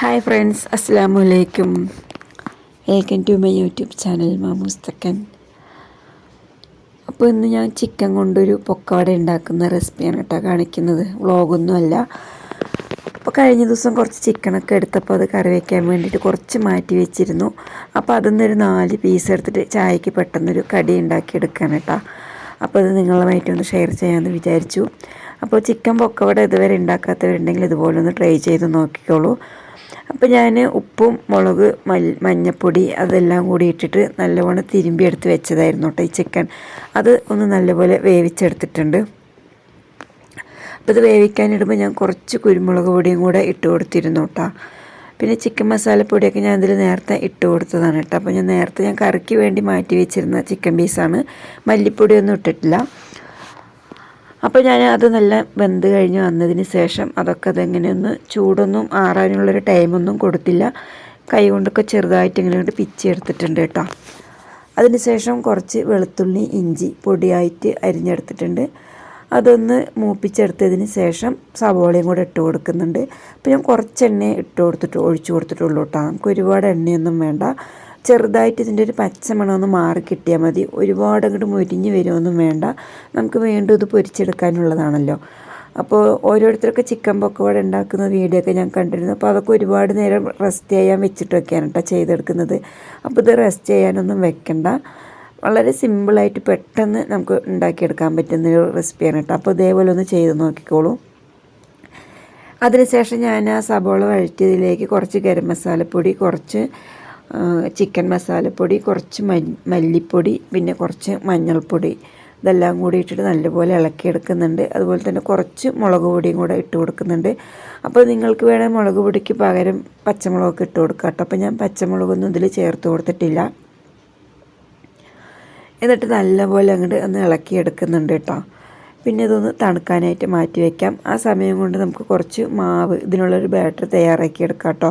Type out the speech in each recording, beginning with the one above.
Hi friends അസ്സാം വലൈക്കും welcome to my YouTube channel മാമൂസ്തക്കൻ അപ്പോൾ ഇന്ന് ഞാൻ ചിക്കൻ കൊണ്ടൊരു പൊക്കവട ഉണ്ടാക്കുന്ന റെസിപ്പിയാണ് കേട്ടോ കാണിക്കുന്നത്. വ്ളോഗൊന്നുമല്ല അപ്പോൾ കഴിഞ്ഞ ദിവസം കുറച്ച് ചിക്കനൊക്കെ എടുത്തപ്പോൾ അത് കറി വയ്ക്കാൻ വേണ്ടിയിട്ട് കുറച്ച് മാറ്റി വെച്ചിരുന്നു. അപ്പോൾ അതിൽ നാല് പീസ് എടുത്തിട്ട് ചായക്ക് പെട്ടെന്നൊരു കടി ഉണ്ടാക്കി എടുക്കാൻ കേട്ടോ അപ്പോൾ അത് നിങ്ങളുമായിട്ട് ഒന്ന് ഷെയർ ചെയ്യാമെന്ന് വിചാരിച്ചു. അപ്പോൾ ചിക്കൻ പൊക്കവട ഇതുവരെ ഉണ്ടാക്കാത്തവരുണ്ടെങ്കിൽ ഇതുപോലെ ഒന്ന് ട്രൈ ചെയ്ത് നോക്കിക്കോളൂ. അപ്പോൾ ഞാൻ ഉപ്പും മുളക് മഞ്ഞപ്പൊടി അതെല്ലാം കൂടി ഇട്ടിട്ട് നല്ലവണ്ണം തിരുമ്പി എടുത്ത് വെച്ചതായിരുന്നു കേട്ടോ ഈ ചിക്കൻ. അത് ഒന്ന് നല്ലപോലെ വേവിച്ചെടുത്തിട്ടുണ്ട്. അപ്പോൾ ഇത് വേവിക്കാനിടുമ്പോൾ ഞാൻ കുറച്ച് കുരുമുളക് പൊടിയും കൂടെ ഇട്ട് കൊടുത്തിരുന്നു കേട്ടോ പിന്നെ ചിക്കൻ മസാലപ്പൊടിയൊക്കെ ഞാൻ ഇതിൽ നേരത്തെ ഇട്ട് കൊടുത്തതാണ് കേട്ടോ അപ്പോൾ ഞാൻ നേരത്തെ ഞാൻ കറിക്ക് വേണ്ടി മാറ്റി വെച്ചിരുന്ന ചിക്കൻ പീസാണ്. മല്ലിപ്പൊടിയൊന്നും ഇട്ടിട്ടില്ല. അപ്പോൾ ഞാൻ അത് നല്ല വെന്ത് കഴിഞ്ഞ് വന്നതിന് ശേഷം അതൊക്കെ അതെങ്ങനെയൊന്ന് ചൂടൊന്നും ആറാനുള്ളൊരു ടൈമൊന്നും കൊടുത്തില്ല. കൈ കൊണ്ടൊക്കെ ചെറുതായിട്ട് ഇങ്ങനെ കൊണ്ട് പിച്ചെടുത്തിട്ടുണ്ട് കേട്ടോ. അതിനുശേഷം കുറച്ച് വെളുത്തുള്ളി ഇഞ്ചി പൊടിയായിട്ട് അരിഞ്ഞെടുത്തിട്ടുണ്ട്. അതൊന്ന് മൂപ്പിച്ചെടുത്തതിന് ശേഷം സവോളയും കൂടെ ഇട്ട് കൊടുക്കുന്നുണ്ട്. അപ്പോൾ ഞാൻ കുറച്ച് എണ്ണ ഇട്ട് കൊടുത്തിട്ട് ഒഴിച്ചു കൊടുത്തിട്ടുള്ളൂ കേട്ടോ. നമുക്ക് ഒരുപാട് എണ്ണയൊന്നും വേണ്ട. ചെറുതായിട്ട് ഇതിന്റെ ഒരു പച്ചമണം ഒന്ന് മാറി കിട്ടിയാൽ മതി. ഒരുപാട് അങ്ങോട്ട് മുരിഞ്ഞ് വരുമൊന്നും വേണ്ട. നമുക്ക് വീണ്ടും ഇത് പൊരിച്ചെടുക്കാനുള്ളതാണല്ലോ. അപ്പോൾ ഓരോരുത്തരൊക്കെ ചിക്കൻ പക്കവട ഉണ്ടാക്കുന്ന വീഡിയോ ഒക്കെ ഞാൻ കണ്ടിരുന്നു. അപ്പോൾ അതൊക്കെ ഒരുപാട് നേരം റെസ്റ്റ് ചെയ്യാൻ വെച്ചിട്ടൊക്കെയാണ് കേട്ടോ ചെയ്തെടുക്കുന്നത്. അപ്പോൾ ഇത് റെസ്റ്റ് ചെയ്യാനൊന്നും വെക്കണ്ട. വളരെ സിമ്പിളായിട്ട് പെട്ടെന്ന് നമുക്ക് ഉണ്ടാക്കിയെടുക്കാൻ പറ്റുന്ന ഒരു റെസിപ്പിയാണ് കേട്ടോ. അപ്പോൾ ഇതേപോലെ ഒന്ന് ചെയ്ത് നോക്കിക്കോളൂ. അതിനുശേഷം ഞാൻ ആ സബോള വഴറ്റിയതിലേക്ക് കുറച്ച് ഗരം മസാലപ്പൊടി കുറച്ച് ചിക്കൻ മസാലപ്പൊടി കുറച്ച് മല്ലിപ്പൊടി പിന്നെ കുറച്ച് മഞ്ഞൾപ്പൊടി. ഇതെല്ലാം കൂടി ഇട്ടിട്ട് നല്ലപോലെ ഇളക്കിയെടുക്കുന്നുണ്ട്. അതുപോലെ തന്നെ കുറച്ച് മുളക് പൊടിയും കൂടെ ഇട്ട് കൊടുക്കുന്നുണ്ട്. അപ്പോൾ നിങ്ങൾക്ക് വേണേൽ മുളക് പൊടിക്ക് പകരം പച്ചമുളകൊക്കെ ഇട്ട് കൊടുക്കാം കേട്ടോ. അപ്പോൾ ഞാൻ പച്ചമുളകൊന്നും ഇതിൽ ചേർത്ത് കൊടുത്തിട്ടില്ല. എന്നിട്ട് നല്ലപോലെ അങ്ങോട്ട് ഒന്ന് ഇളക്കിയെടുക്കുന്നുണ്ട് കേട്ടോ. പിന്നെ ഇതൊന്ന് തണുക്കാനായിട്ട് മാറ്റി വയ്ക്കാം. ആ സമയം കൊണ്ട് നമുക്ക് കുറച്ച് മാവ് ഇതിനുള്ളൊരു ബാറ്റർ തയ്യാറാക്കി എടുക്കാം കേട്ടോ.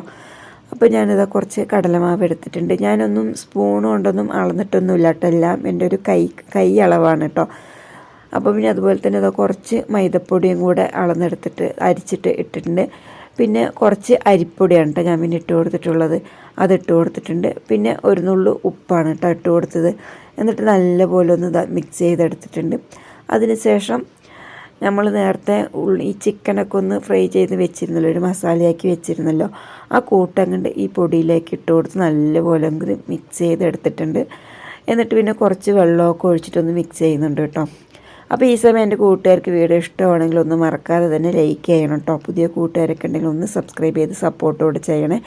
അപ്പോൾ ഞാനിതാ കുറച്ച് കടലമാവ് എടുത്തിട്ടുണ്ട്. ഞാനൊന്നും സ്പൂൺ കൊണ്ടൊന്നും അളന്നിട്ടൊന്നും ഇല്ല കേട്ടോ എല്ലാം. എന്റെ ഒരു കൈ കൈ അളവാണ് കേട്ടോ അപ്പോൾ പിന്നെ അതുപോലെ തന്നെ ഇതാ കുറച്ച് മൈദപ്പൊടിയും കൂടെ അളന്നെടുത്തിട്ട് അരിച്ചിട്ട് ഇട്ടിട്ടുണ്ട്. പിന്നെ കുറച്ച് അരിപ്പൊടിയാണ് കേട്ടോ ഞാൻ പിന്നെ ഇട്ട് കൊടുത്തിട്ടുള്ളത്. അത് ഇട്ട് കൊടുത്തിട്ടുണ്ട്. പിന്നെ ഒരു നുള്ളു ഉപ്പാണ് കേട്ടോ ഇട്ട് കൊടുത്തത്. എന്നിട്ട് നല്ലപോലെ ഒന്ന് മിക്സ് ചെയ്തെടുത്തിട്ടുണ്ട്. അതിനുശേഷം നമ്മൾ നേരത്തെ ഈ ചിക്കനൊക്കെ ഒന്ന് ഫ്രൈ ചെയ്ത് വെച്ചിരുന്നല്ലോ ഒരു മസാലയാക്കി വെച്ചിരുന്നല്ലോ. ആ കൂട്ടങ്ങണ്ട് ഈ പൊടിയിലേക്ക് ഇട്ട് കൊടുത്ത് നല്ലപോലെ മിക്സ് മിക്സ് ചെയ്തെടുത്തിട്ടുണ്ട്. എന്നിട്ട് പിന്നെ കുറച്ച് വെള്ളമൊക്കെ ഒഴിച്ചിട്ടൊന്ന് മിക്സ് ചെയ്യുന്നുണ്ട് കേട്ടോ. അപ്പോൾ ഈ സമയം എന്റെ കൂട്ടുകാർക്ക് വീഡിയോ ഇഷ്ടമാണെങ്കിൽ ഒന്ന് മറക്കാതെ തന്നെ ലൈക്ക് ചെയ്യണം കേട്ടോ പുതിയ കൂട്ടുകാരൊക്കെ ഉണ്ടെങ്കിൽ ഒന്ന് സബ്സ്ക്രൈബ് ചെയ്ത് സപ്പോർട്ടോടെ ചെയ്യണേ.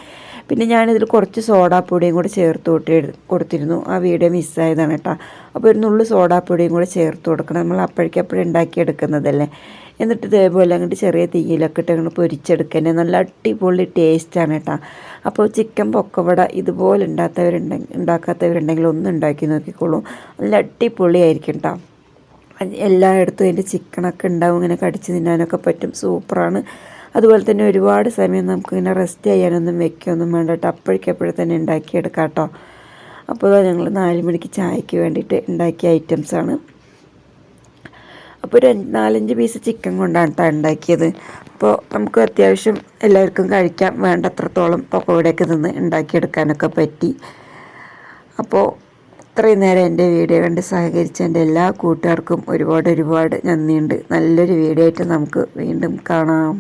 പിന്നെ ഞാനിതിൽ കുറച്ച് സോഡാപ്പൊടിയും കൂടെ ചേർത്ത് കൂട്ടി കൊടുത്തിരുന്നു. ആ വീഡിയോ മിസ്സായതാണ് കേട്ടോ അപ്പോൾ ഒരു നുള്ളു സോഡാപ്പൊടിയും കൂടെ ചേർത്ത് കൊടുക്കണം. നമ്മൾ അപ്പോഴേക്കപ്പോഴും ഉണ്ടാക്കിയെടുക്കുന്നതല്ലേ എന്നിട്ട് ഇതേപോലെ അങ്ങോട്ട് ചെറിയ തീയിലൊക്കെ ഇട്ട് അങ്ങോട്ട് പൊരിച്ചെടുക്കുന്നത് നല്ല അടിപൊളി ടേസ്റ്റാണ് കേട്ടോ അപ്പോൾ ചിക്കൻ പൊക്കവട ഇതുപോലെ ഉണ്ടാത്തവരുണ്ടെങ്കിൽ ഉണ്ടാക്കാത്തവരുണ്ടെങ്കിൽ ഒന്ന് ഉണ്ടാക്കി നോക്കിക്കോളൂ. നല്ല അടിപൊളിയായിരിക്കും കേട്ടോ എല്ലായിടത്തും അതിന്റെ ചിക്കനൊക്കെ ഉണ്ടാവും ഇങ്ങനെ കടിച്ച് തിന്നാനൊക്കെ പറ്റും. സൂപ്പറാണ്. അതുപോലെ തന്നെ ഒരുപാട് സമയം നമുക്കിങ്ങനെ റെസ്റ്റ് ചെയ്യാനൊന്നും വെക്കുകയൊന്നും വേണ്ട കേട്ടോ അപ്പോഴേക്കപ്പോഴും തന്നെ ഉണ്ടാക്കിയെടുക്കാം കേട്ടോ. അപ്പോൾ ഞങ്ങൾ നാല് മണിക്ക് ചായക്ക് വേണ്ടിയിട്ട് ഉണ്ടാക്കിയ ഐറ്റംസാണ് അപ്പോൾ ഒരു നാലഞ്ച് പീസ് ചിക്കൻ കൊണ്ടാണ് കേട്ടോ ഉണ്ടാക്കിയത്. അപ്പോൾ നമുക്ക് അത്യാവശ്യം എല്ലാവർക്കും കഴിക്കാം. വേണ്ടത്രത്തോളം പക്കോടയൊക്കെ നിന്ന് ഉണ്ടാക്കിയെടുക്കാനൊക്കെ പറ്റി. അപ്പോൾ ഇത്രയും നേരം എന്റെ വീഡിയോ കണ്ട് സഹകരിച്ച എന്റെ എല്ലാ കൂട്ടുകാർക്കും ഒരുപാട് ഒരുപാട് നന്ദിയുണ്ട്. നല്ലൊരു വീഡിയോ ആയിട്ട് നമുക്ക് വീണ്ടും കാണാം.